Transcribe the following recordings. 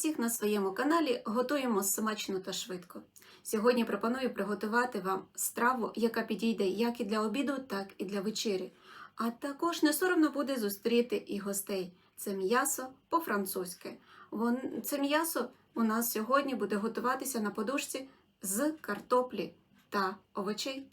Всіх на своєму каналі. Готуємо смачно та швидко. Сьогодні пропоную приготувати вам страву, яка підійде як і для обіду, так і для вечері. А також не соромно буде зустріти і гостей. Це м'ясо по-французьки. Це м'ясо у нас сьогодні буде готуватися на подушці з картоплі та овочей.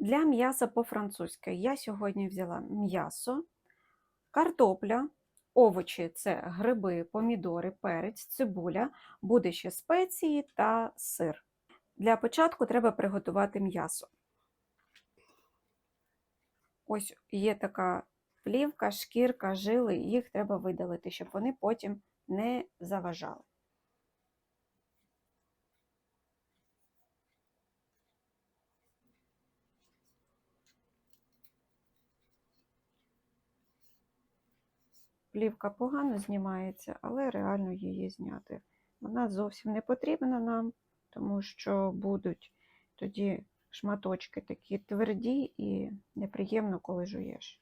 Для м'яса по-французьки я сьогодні взяла м'ясо, картопля, овочі це гриби, помідори, перець, цибуля, буде ще спеції та сир. Для початку треба приготувати м'ясо. Ось є така плівка, шкірка, жили, їх треба видалити, щоб вони потім не заважали. Плівка погано знімається, але реально її зняти. Вона зовсім не потрібна нам, тому що будуть тоді шматочки такі тверді і неприємно, коли жуєш.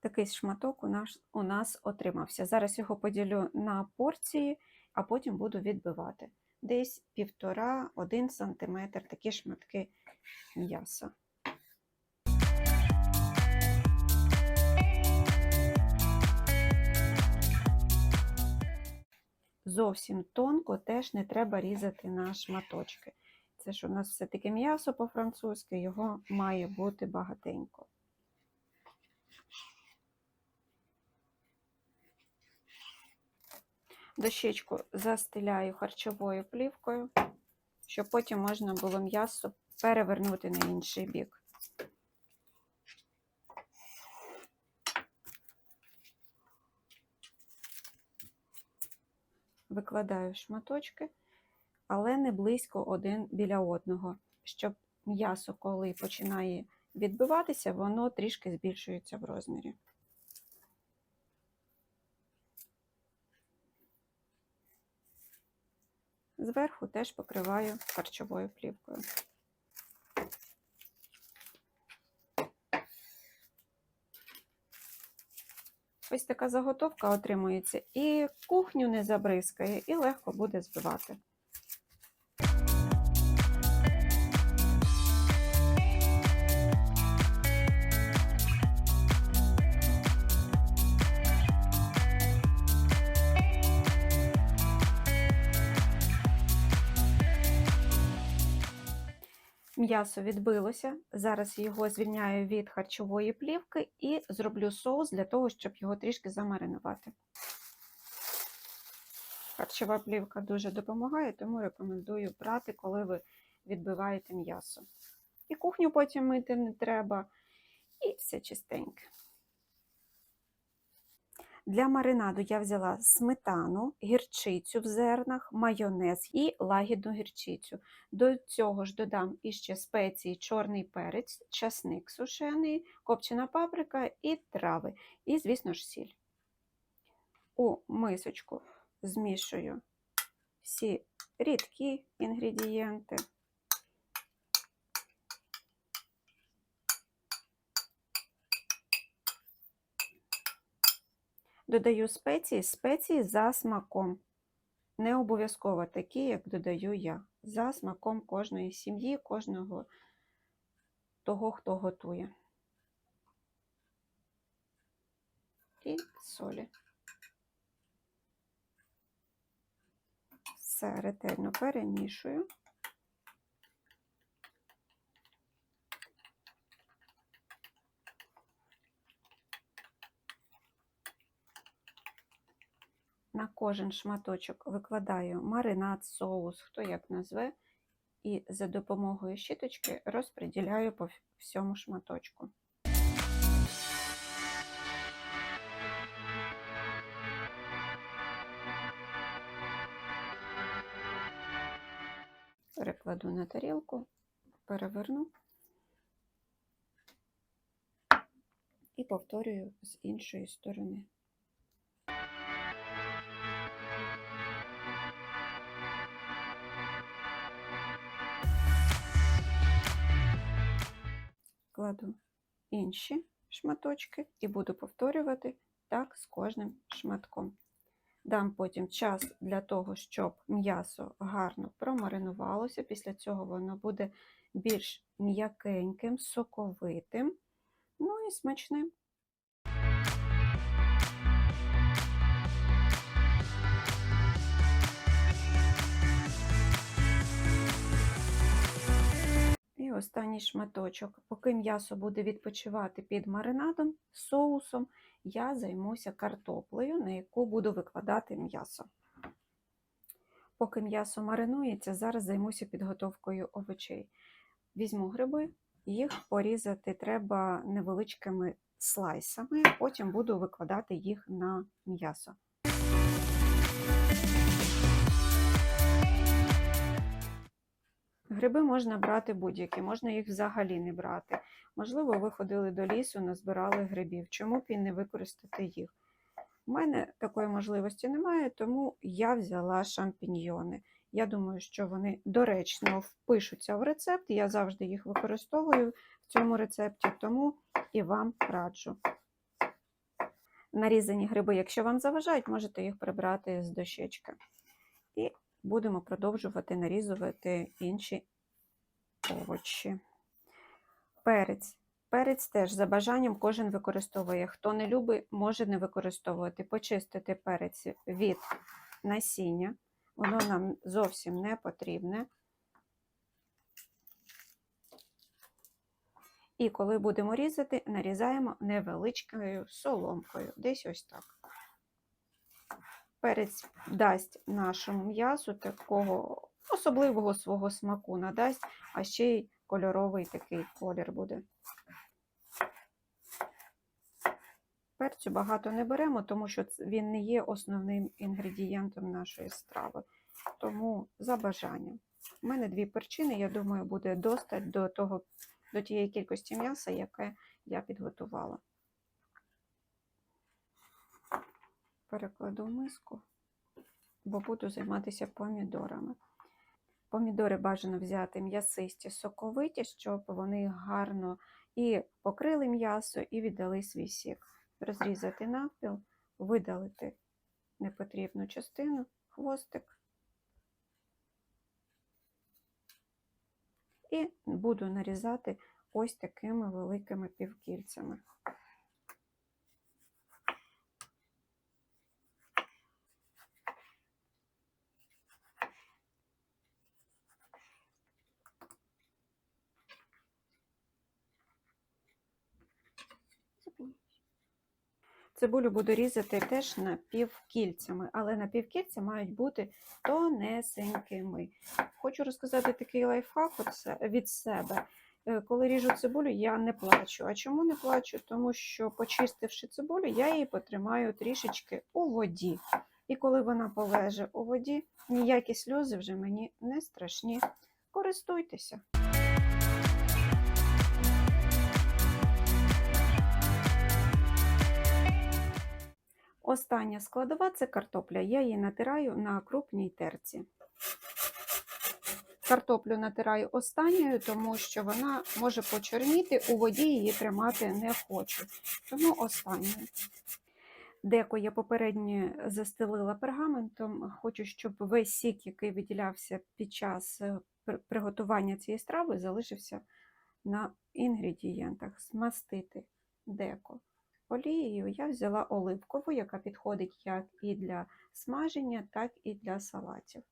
Такий шматок у нас, у нас отримався. Зараз його поділю на порції, а потім буду відбивати. Десь півтора-один сантиметр такі шматки м'яса. Зовсім тонко теж не треба різати на шматочки. Це ж у нас все-таки м'ясо по-французьки, його має бути багатенько. Дощечку застеляю харчовою плівкою, щоб потім можна було м'ясо перевернути на інший бік. Викладаю шматочки, але не близько один біля одного, щоб м'ясо, коли починає відбиватися, воно трішки збільшується в розмірі. Зверху теж покриваю харчовою плівкою. Ось така заготовка отримується, і кухню не забризкає, і легко буде збивати. М'ясо відбилося. Зараз його звільняю від харчової плівки і зроблю соус для того, щоб його трішки замаринувати. Харчова плівка дуже допомагає, тому рекомендую брати, коли ви відбиваєте м'ясо. І кухню потім мити не треба, і все чистеньке. Для маринаду я взяла сметану, гірчицю в зернах, майонез і лагідну гірчицю. До цього ж додам іще спеції чорний перець, часник сушений, копчена паприка і трави. І, звісно ж, сіль. У мисочку змішую всі рідкі інгредієнти. Додаю спеції, спеції за смаком. Не обов'язково такі, як додаю я. За смаком кожної сім'ї, кожного того, хто готує. І солі. Все ретельно перемішую. На кожен шматочок викладаю маринад, соус, хто як назве, і за допомогою щіточки розподіляю по всьому шматочку. Перекладу на тарілку, переверну і повторюю з іншої сторони. Кладу інші шматочки і буду повторювати так з кожним шматком. Дам потім час для того, щоб м'ясо гарно промаринувалося. Після цього воно буде більш м'якеньким, соковитим, ну і смачним. І останній шматочок. Поки м'ясо буде відпочивати під маринадом, соусом, я займуся картоплею, на яку буду викладати м'ясо. Поки м'ясо маринується, зараз займуся підготовкою овочей. Візьму гриби, їх порізати треба невеличкими слайсами, потім буду викладати їх на м'ясо. Гриби можна брати будь-які, можна їх взагалі не брати. Можливо, ви ходили до лісу, назбирали грибів. Чому б і не використати їх? У мене такої можливості немає, тому я взяла шампіньйони. Я думаю, що вони доречно впишуться в рецепт. Я завжди їх використовую в цьому рецепті, тому і вам раджу. Нарізані гриби, якщо вам заважають, можете їх прибрати з дощечки. І будемо продовжувати нарізувати інші овочі. Перець. Перець теж за бажанням кожен використовує. Хто не любить, може не використовувати. Почистити перець від насіння. Воно нам зовсім не потрібне. І коли будемо різати, нарізаємо невеличкою соломкою. Десь ось так. Перець дасть нашому м'ясу такого особливого свого смаку надасть, а ще й кольоровий такий колір буде. Перцю багато не беремо, тому що він не є основним інгредієнтом нашої страви. Тому за бажанням. У мене дві перчини, я думаю, буде достать до, того, до тієї кількості м'яса, яке я підготувала. Перекладу в миску, бо буду займатися помідорами. Помідори бажано взяти м'ясисті, соковиті, щоб вони гарно і покрили м'ясо, і віддали свій сік. Розрізати навпіл, видалити непотрібну частину, хвостик. І буду нарізати ось такими великими півкільцями. Цибулю буду різати теж напівкільцями, але напівкільця мають бути тонесенькими. Хочу розказати такий лайфхак від себе. Е, Коли ріжу цибулю, я не плачу. А чому не плачу? Тому що, почистивши цибулю, я її потримаю трішечки у воді. І коли вона полеже у воді, ніякі сльози вже мені не страшні. Користуйтеся. Остання складова це картопля. Я її натираю на крупній терці. Картоплю натираю останньою, тому що вона може почорніти, у воді її тримати не хочу. Тому останньою. Деко я попередньо застелила пергаментом. Хочу, щоб весь сік, який виділявся під час е, приготування цієї страви, залишився на інгредієнтах. Змастити деко. Олією я взяла оливкову, яка підходить як і для смаження, так і для салатів.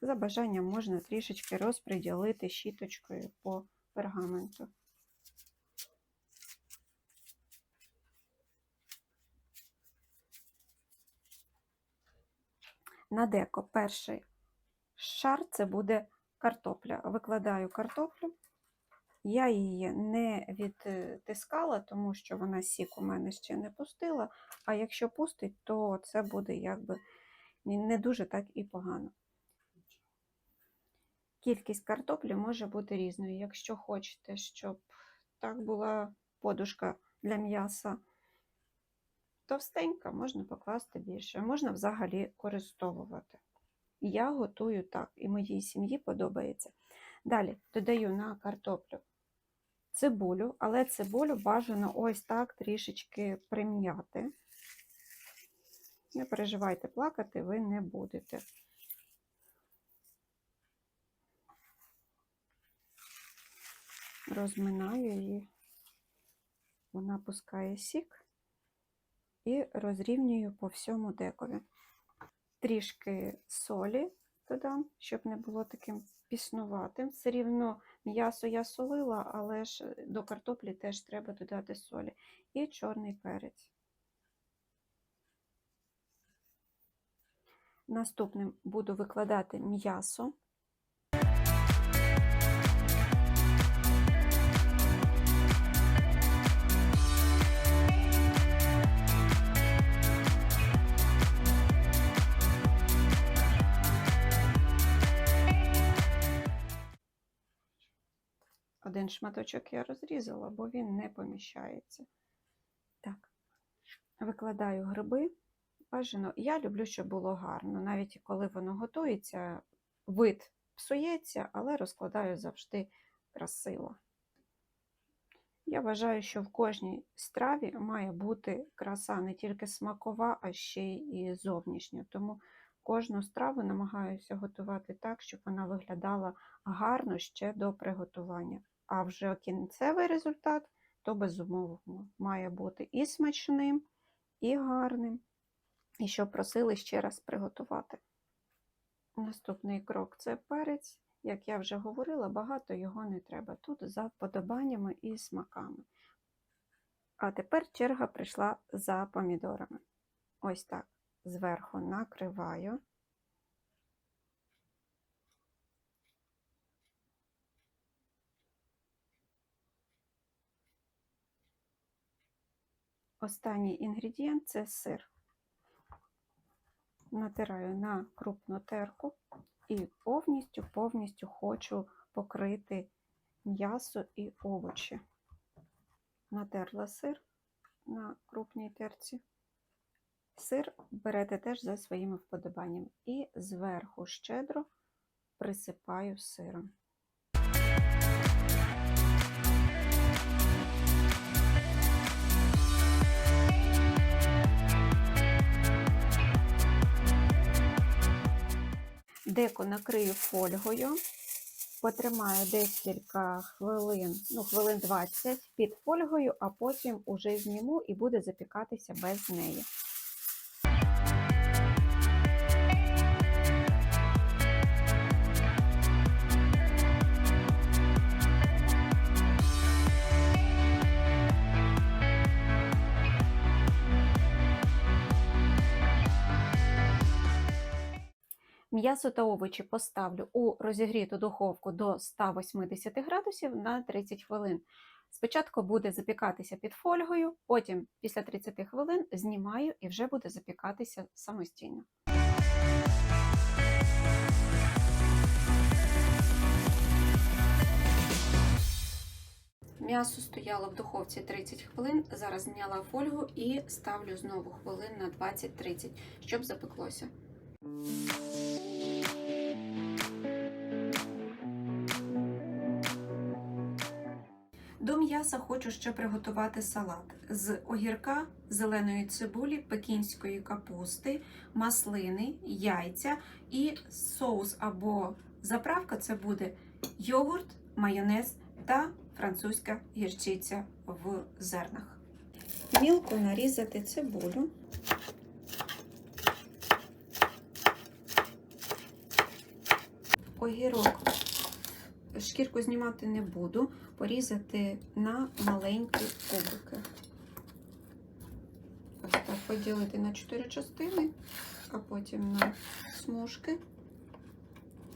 За бажанням можна трішечки розподілити щіточкою по пергаменту. На деко перший шар це буде картопля. Викладаю картоплю. Я її не відтискала, тому що вона сік у мене ще не пустила. А якщо пустить, то це буде якби не дуже так і погано. Кількість картоплі може бути різною. Якщо хочете, щоб так була подушка для м'яса товстенька, можна покласти більше, можна взагалі користовувати. Я готую так, і моїй сім'ї подобається. Далі додаю на картоплю цибулю, але цибулю бажано ось так трішечки прим'яти. Не переживайте, плакати ви не будете. Розминаю її, вона пускає сік і розрівнюю по всьому декові. Трішки солі додам, щоб не було таким піснуватим. Все рівно м'ясо я солила, але ж до картоплі теж треба додати солі. І чорний перець. Наступним буду викладати м'ясо. Один шматочок я розрізала, бо він не поміщається. Так, викладаю гриби. Бажано, я люблю, щоб було гарно. Навіть коли воно готується, вид псується, але розкладаю завжди красиво. Я вважаю, що в кожній страві має бути краса не тільки смакова, а ще й зовнішня. Тому кожну страву намагаюся готувати так, щоб вона виглядала гарно ще до приготування. А вже кінцевий результат, то безумовно має бути і смачним, і гарним, і що просили ще раз приготувати. Наступний крок це перець. Як я вже говорила, багато його не треба. Тут за вподобаннями і смаками. А тепер черга прийшла за помідорами. Ось так. Зверху накриваю. Останній інгредієнт це сир. Натираю на крупну терку і повністю повністю хочу покрити м'ясо і овочі. Натерла сир на крупній терці. Сир берете теж за своїми вподобаннями. І зверху щедро присипаю сиром. Деко накрию фольгою, потримаю декілька хвилин, ну хвилин 20 під фольгою, а потім уже зніму і буде запікатися без неї. М'ясо та овочі поставлю у розігріту духовку до 180 градусів на 30 хвилин. Спочатку буде запікатися під фольгою, потім після 30 хвилин знімаю і вже буде запікатися самостійно. М'ясо стояло в духовці 30 хвилин. Зараз зняла фольгу і ставлю знову хвилин на 20-30, щоб запеклося. До м'яса хочу ще приготувати салат з огірка, зеленої цибулі, пекінської капусти, маслини, яйця і соус або заправка це буде йогурт, майонез та французька гірчиця в зернах. Мілко нарізати цибулю. Огірок шкірку знімати не буду, порізати на маленькі кубики. Ось так поділити на 4 частини, а потім на смужки,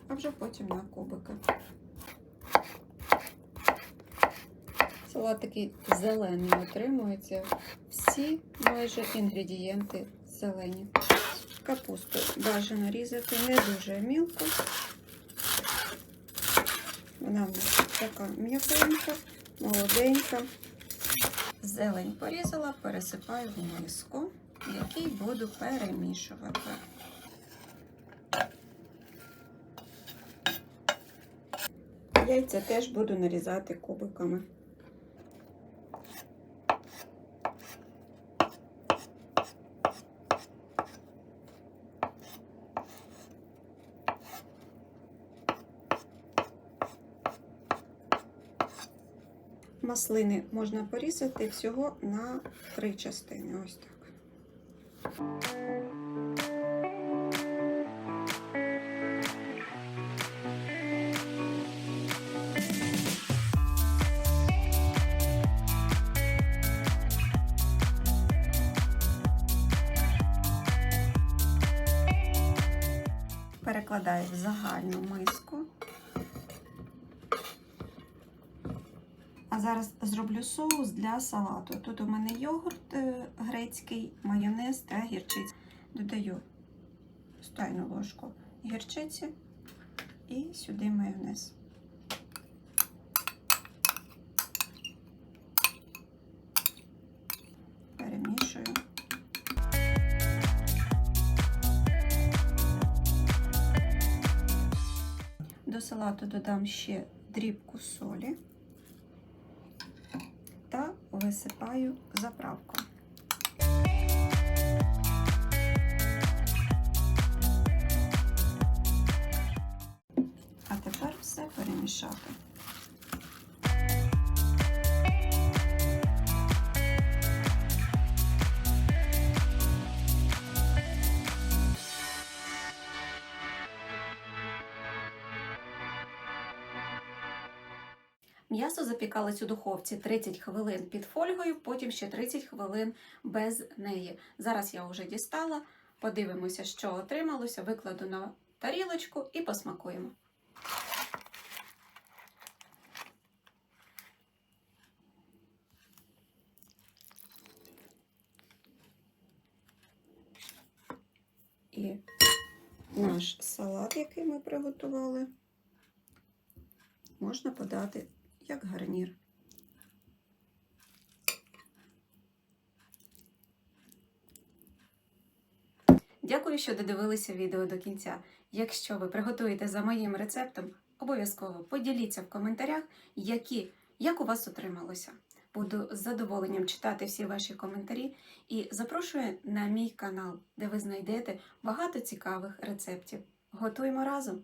а вже потім на кубики. Салат такий зелений отримується. Всі майже інгредієнти зелені. Капусту бажано різати не дуже мілко. Вона в нас така м'якенька, молоденька. Зелень порізала, пересипаю в миску, який буду перемішувати. Яйця теж буду нарізати кубиками. Маслини можна порізати всього на три частини. Ось так. Перекладаю в загальну миску. А зараз зроблю соус для салату. Тут у мене йогурт е, грецький, майонез та гірчиця. Додаю стайну ложку гірчиці і сюди майонез. Перемішую. До салату додам ще дрібку солі висипаю заправку. А тепер все перемішати. М'ясо запікалось у духовці 30 хвилин під фольгою, потім ще 30 хвилин без неї. Зараз я вже дістала. Подивимося, що отрималося, викладу на тарілочку і посмакуємо. І наш салат, який ми приготували, можна подати як гарнір. Дякую, що додивилися відео до кінця. Якщо ви приготуєте за моїм рецептом, обов'язково поділіться в коментарях, які, як у вас отрималося. Буду з задоволенням читати всі ваші коментарі і запрошую на мій канал, де ви знайдете багато цікавих рецептів. Готуємо разом!